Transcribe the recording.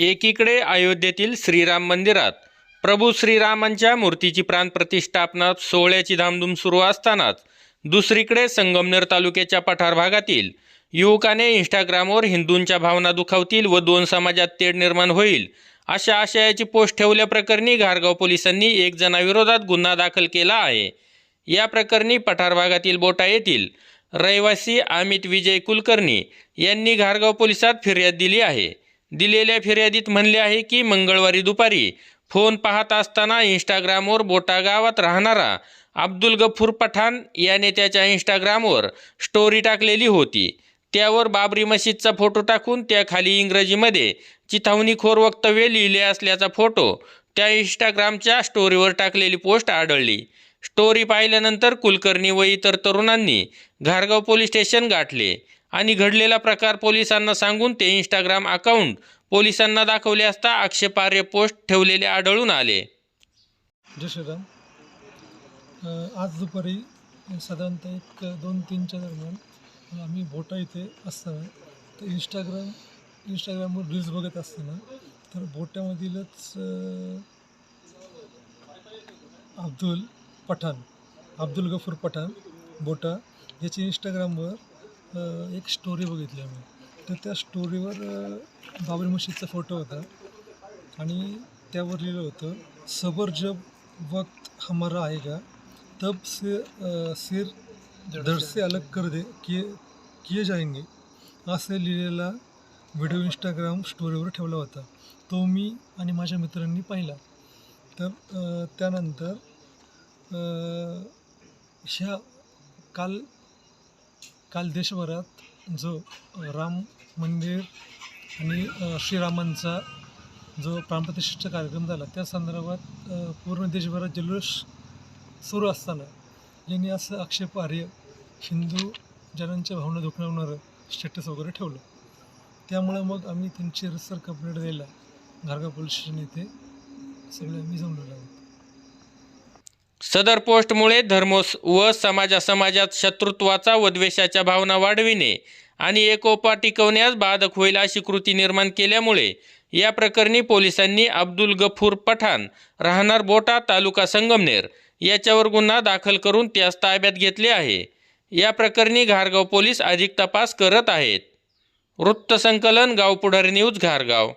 एकीकडे अयोध्येतील श्रीराम मंदिरात प्रभू श्रीरामांच्या मूर्तीची प्राणप्रतिष्ठापना सोहळ्याची धामधूम सुरू असतानाच दुसरीकडे संगमनेर तालुक्याच्या पठार भागातील युवकाने इंस्टाग्रामवर हिंदूंच्या भावना दुखावतील व दोन समाजात तेढ निर्माण होईल अशा आशयाची पोस्ट ठेवल्याप्रकरणी घारगाव पोलिसांनी एक जणाविरोधात गुन्हा दाखल केला आहे. या प्रकरणी पठार भागातील बोटा येथील रहिवासी अमित विजय कुलकर्णी यांनी घारगाव पोलिसात फिर्याद दिली आहे. दिलेल्या फिर्यादीत म्हणले आहे की मंगळवारी दुपारी फोन पाहत असताना इंस्टाग्रामवर बोटा गावात राहणारा अब्दुल गफूर पठाण याने त्याच्या इंस्टाग्रामवर स्टोरी टाकलेली होती. त्यावर बाबरी मशीदचा फोटो टाकून त्याखाली इंग्रजीमध्ये चिथावणीखोर वक्तव्य लिहिले असल्याचा फोटो त्या इंस्टाग्रामच्या स्टोरीवर टाकलेली पोस्ट आढळली. स्टोरी पाहिल्यानंतर कुलकर्णी व इतर तरुणांनी घारगाव पोलीस स्टेशन गाठले आणि घडलेला प्रकार पोलिसांना सांगून ते इंस्टाग्राम अकाउंट पोलिसांना दाखवले असता आक्षेपार्ह पोस्ट ठेवलेले आढळून आले. जशोदा आज दुपारी साधारणतः एक दोन तीनच्या दरम्यान आम्ही बोटा इथे असताना तर इंस्टाग्राम इंस्टाग्रामवर रील्स बघत असताना तर बोटामधीलच अब्दुल पठाण अब्दुल गफूर पठाण बोटा याची इंस्टाग्रामवर एक स्टोरी बघितली आम्ही. तर त्या स्टोरीवर बाबरी मशीदचा फोटो होता. आणि त्यावर लिहिलं होतं सबर जब वक्त हमारा आएगा तब से सिर धड़ से अलग कर दे किए किए जाएंगे. असं लिहिलेला व्हिडिओ इंस्टाग्राम स्टोरीवर ठेवला होता. तो मी आणि माझ्या मित्रांनी पाहिला. तर त्यानंतर ह्या काल काल देशभरात जो राम मंदिर आणि श्रीरामांचा जो प्राणप्रतिष्ठेचा कार्यक्रम झाला त्या संदर्भात पूर्ण देशभरात जल्लोष सुरू असताना यांनी असं आक्षेपार्ह हिंदू जनांच्या भावना दुखवणारं स्टेटस वगैरे ठेवलं. त्यामुळं मग आम्ही त्यांची रसर कंप्लेंट द्यायला घारगाव पोलीस स्टेशन येथे सगळे आम्ही जमलेलो आहोत. सदर पोस्टमुळे धर्म व समाजा समाजात शत्रुत्वाचा व द्वेषाच्या भावना वाढविणे आणि एकोपा टिकवण्यास बाधक होईल अशी कृती निर्माण केल्यामुळे या प्रकरणी पोलिसांनी अब्दुल गफूर पठाण राहणार बोटा तालुका संगमनेर याच्यावर गुन्हा दाखल करून त्यास ताब्यात घेतले आहे. या प्रकरणी घारगाव पोलीस अधिक तपास करत आहेत. वृत्तसंकलन गाव पुढारी न्यूज घारगाव.